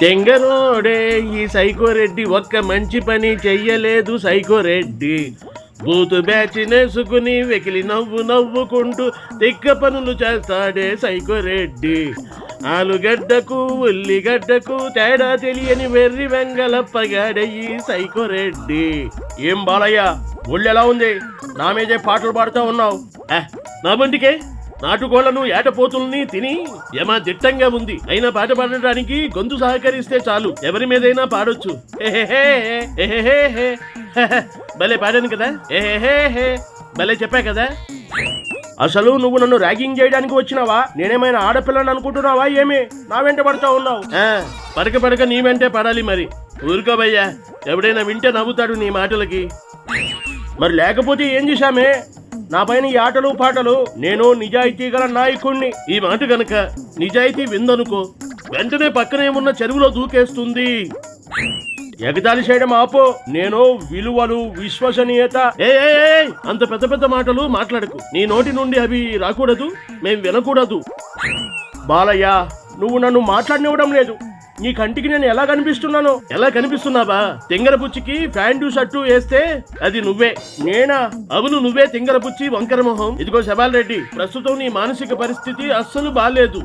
తెంగరోడే ఈ సైకోరెడ్డి ఒక్క మంచి పని చెయ్యలేదు సైకోరెడ్డి. బూతు బ్యాచ్ నేసుకుని వెకిలి నవ్వు నవ్వుకుంటూ తిక్క పనులు చేస్తాడే సైకోరెడ్డి. ఆలుగడ్డకు ఉల్లిగడ్డకు తేడా తెలియని వెర్రి వెంగలప్పగాడయ్యి సైకోరెడ్డి. ఏం బాలయ్య ఒళ్ళు ఎలా ఉంది? నా మీదే పాటలు పాడుతూ ఉన్నావు. నా బండికే. నాటుకోళ్ళను ఏటపోతుల్ని తిని యమ దిట్టంగా ఉంది. అయినా పాట పాడడానికి గొంతు సహకరిస్తే చాలు. ఎవరి మీదైనా పాడొచ్చు. భలే పాడాను కదా. ఎహెహే, భలే చెప్పా కదా. అసలు నువ్వు నన్ను ర్యాగింగ్ చేయడానికి వచ్చినావా? నేనేమైనా ఆడపిల్లని అనుకుంటున్నావా ఏమి? నా వెంట పడతా ఉన్నావు. ఆ, పడక పడక నీ వెంటే పడాలి మరి. ఊరుకోబయ్యా ఎవడైనా వింటే నవ్వుతాడు నీ మాటలకి. మరి లేకపోతే ఏం చేశామే? నా పైన ఈ ఆటలు పాటలు నేను నిజాయితీ గల నాయకుణ్ణి. ఈ మాట గనక నిజాయితీ విందనుకో వెంటనే పక్కనే ఉన్న చెరువులో దూకేస్తుంది. ఎగతాళి చేయడం ఆపో. నేను విలువలు విశ్వసనీయత. ఏ ఏ, ఏ, అంత పెద్ద పెద్ద మాటలు మాట్లాడకు. నీ నోటి నుండి అవి రాకూడదు మేం వినకూడదు. బాలయ్య నువ్వు నన్ను మాట్లాడనివ్వడం లేదు. నీ కంటికి నేను ఎలా కనిపిస్తున్నాను? ఎలా కనిపిస్తున్నావా తింగరపుచ్చికి ప్యాంటు షర్టు వేస్తే అది నువ్వే. నేనా? అవును నువ్వే తింగరపుచ్చి వంకర మొహం. ఇదిగో శబాల్ రెడ్డి ప్రస్తుతం నీ మానసిక పరిస్థితి అస్సలు బాలేదు.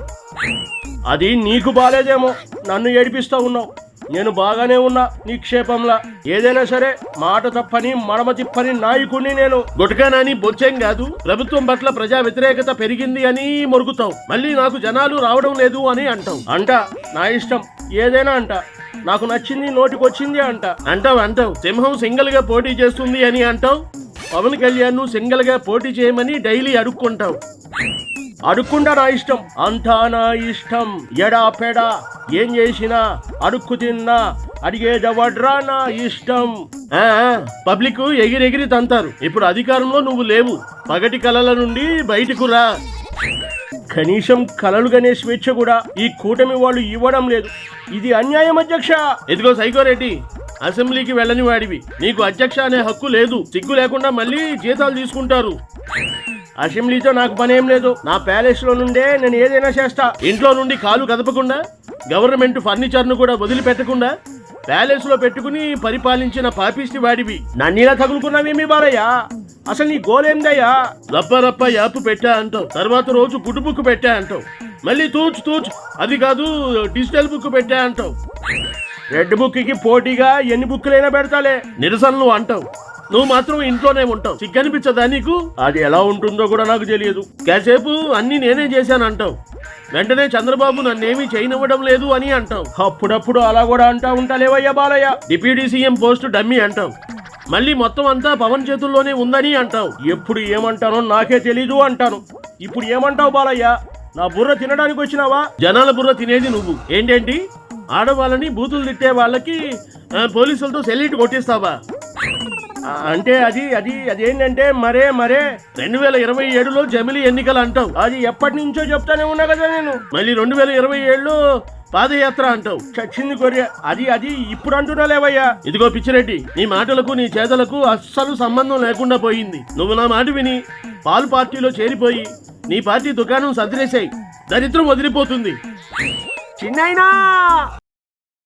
అది నీకు బాలేదేమో. నన్ను ఏడిపిస్తా ఉన్నావు. నేను బాగానే ఉన్నా నీ క్షేపంలా. ఏదైనా సరే మాట తప్పని మడమ తిప్పని నాయకుడిని నేను. గుటకానని బొచ్చేం కాదు. ప్రభుత్వం పట్ల ప్రజా వ్యతిరేకత పెరిగింది అని మొరుగుతావు. మళ్ళీ నాకు జనాలు రావడం లేదు అని అంటావు. అంట నా ఇష్టం. ఏదైనా అంట. నాకు నచ్చింది నోటికొచ్చింది అంట. అంటావు అంటావు. సింహం సింగిల్గా పోటీ చేస్తుంది అని అంటావు? పవన్ కళ్యాణ్ను సింగిల్గా పోటీ చేయమని డైలీ అడుక్కుంటావు. అడుక్కుండా నా ఇష్టం. అంతా నా ఇష్టం. ఎడా పెడా? ఏం చేసినా? అడుక్కు తిన్నా? అడిగేదవడ్రా నా ఇష్టం? పబ్లిక్ ఎగిరెగిరి తంతారు. ఇప్పుడు అధికారంలో నువ్వు లేవు. పగటి కలల నుండి బయటకు రా. కనీసం కలలు గనే స్వేచ్ఛ కూడా ఈ కూటమి వాళ్ళు ఇవ్వడం లేదు. ఇది అన్యాయం అధ్యక్ష. ఎదిగో సైకోరెడ్డి అసెంబ్లీకి వెళ్ళని వాడివి. నీకు అధ్యక్ష అనే హక్కు లేదు. సిగ్గు లేకుండా మళ్ళీ జీతాలు తీసుకుంటారు. అసెంబ్లీతో నాకు పనేం లేదు. నా ప్యాలెస్లో నుండే నేను ఏదైనా చేస్తా. ఇంట్లో నుండి కాలు కదపకుండా గవర్నమెంట్ ఫర్నిచర్ను కూడా వదిలిపెట్టకుండా ప్యాలెస్లో పెట్టుకుని పరిపాలించిన పాపిస్టి వాడివి. నన్నీలా తగులుకున్నావేమి బాలయ్య? అసలు నీ గోలేందయ్యా రప్ప రప్ప యాపు పెట్టా అంటావు. తర్వాత రోజు గుడ్డు బుక్ పెట్టా అంటావు. మళ్ళీ తూచు తూచు అది కాదు డిజిటల్ బుక్ పెట్టా అంటావు. రెడ్ బుక్కి పోటీగా ఎన్ని బుక్కులైనా పెడతాలే. నిరసనలు అంటావు. నువ్వు మాత్రం ఇంట్లోనే ఉంటావు. సిగ్గనిపించదా నీకు? అది ఎలా ఉంటుందో కూడా నాకు తెలియదు. కాసేపు అన్ని నేనే చేశాను అంటావు. వెంటనే చంద్రబాబు నన్నేమీ చేయనివ్వడం లేదు అని అంటావు. అప్పుడప్పుడు అలా కూడా అంటా ఉంటాలేవయ్యా Balayya. Deputy CM post dummy అంటావు. మళ్ళీ మొత్తం అంతా పవన్ చేతుల్లోనే ఉందని అంటావు. ఎప్పుడు ఏమంటానో నాకే తెలీదు అంటాను. ఇప్పుడు ఏమంటావు బాలయ్య? నా బుర్ర తినడానికి వచ్చినావా? జనాల బుర్ర తినేది నువ్వు. ఏంటేంటి? ఆడవాళ్ళని బూతులు తిట్టే వాళ్ళకి పోలీసులతో సెల్యూట్ కొట్టిస్తావా? అంటే అది అది అదేంటంటే మరే మరే రెండు వేల ఇరవై ఏడులో జమిలి ఎన్నికలు అంటావు. అది ఎప్పటి నుంచో చెప్తానే ఉన్నా కదా నేను. మళ్ళీ రెండు వేల ఇరవై ఏడులో పాదయాత్ర అంటావు. చచ్చింది కొరియా అది అది ఇప్పుడు అంటున్నా లేవయ్యా. ఇదిగో పిచ్చిరెడ్డి నీ మాటలకు నీ చేతలకు అస్సలు సంబంధం లేకుండా పోయింది. నువ్వు నా మాట విని పాలు పార్టీలో చేరిపోయి నీ పార్టీ దుకాణం సదిరేసాయి దరిద్రం వదిలిపోతుంది. చిన్నైనా